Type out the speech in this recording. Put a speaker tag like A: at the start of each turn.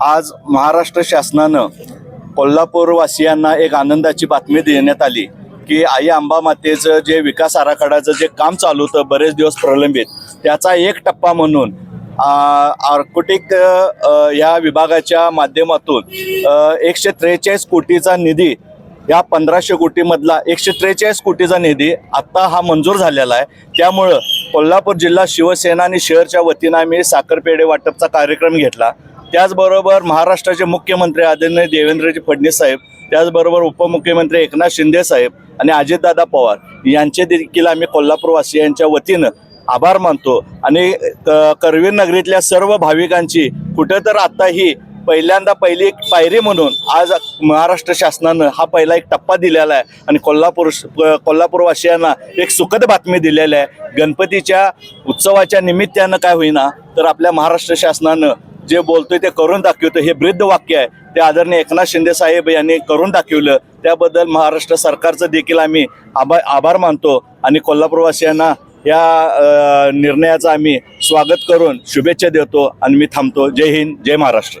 A: आज महाराष्ट्र शासनानं कोल्हापूरवासियांना एक आनंदाची बातमी देण्यात आली की आई आंबामातेचं जे विकास आराखड्याचं जे काम चालू होतं बरेच दिवस प्रलंबित त्याचा एक टप्पा म्हणून आर्कोटिक या विभागाच्या माध्यमातून एकशे त्रेचाळीस कोटीचा निधी या पंधराशे कोटीमधला एकशे त्रेचाळीस कोटीचा निधी आत्ता हा मंजूर झालेला आहे. त्यामुळं कोल्हापूर जिल्हा शिवसेना आणि शहरच्या वतीनं आम्ही साखरपेढे वाटपचा कार्यक्रम घेतला. त्याचबरोबर महाराष्ट्राचे मुख्यमंत्री आदरणीय देवेंद्रजी फडणवीस साहेब त्याचबरोबर उपमुख्यमंत्री एकनाथ शिंदे साहेब आणि अजितदादा पवार यांचे देखील आम्ही कोल्हापूरवासियांच्या वतीनं आभार मानतो. आणि क- करवीर नगरीतल्या सर्व भाविकांची कुठं तर आता ही पहिल्यांदा पहिली एक पायरी म्हणून आज महाराष्ट्र शासनानं हा पहिला एक टप्पा दिलेला आहे. आणि कोल्हापूर कोल्हापूरवासियांना एक सुखद बातमी दिलेली आहे. गणपतीच्या उत्सवाच्या निमित्तानं काय होईना तर आपल्या महाराष्ट्र शासनानं जे बोलतोय ते करून दाखवतं हे वृद्ध वाक्य आहे. ते आदरणीय एकनाथ शिंदे साहेब यांनी करून दाखवलं. त्याबद्दल महाराष्ट्र सरकारचं देखील आम्ही आभार आभार मानतो. आणि कोल्हापूरवासियांना या निर्णयाचं आम्ही स्वागत करून शुभेच्छा देतो. आणि मी थांबतो. जय हिंद जय महाराष्ट्र.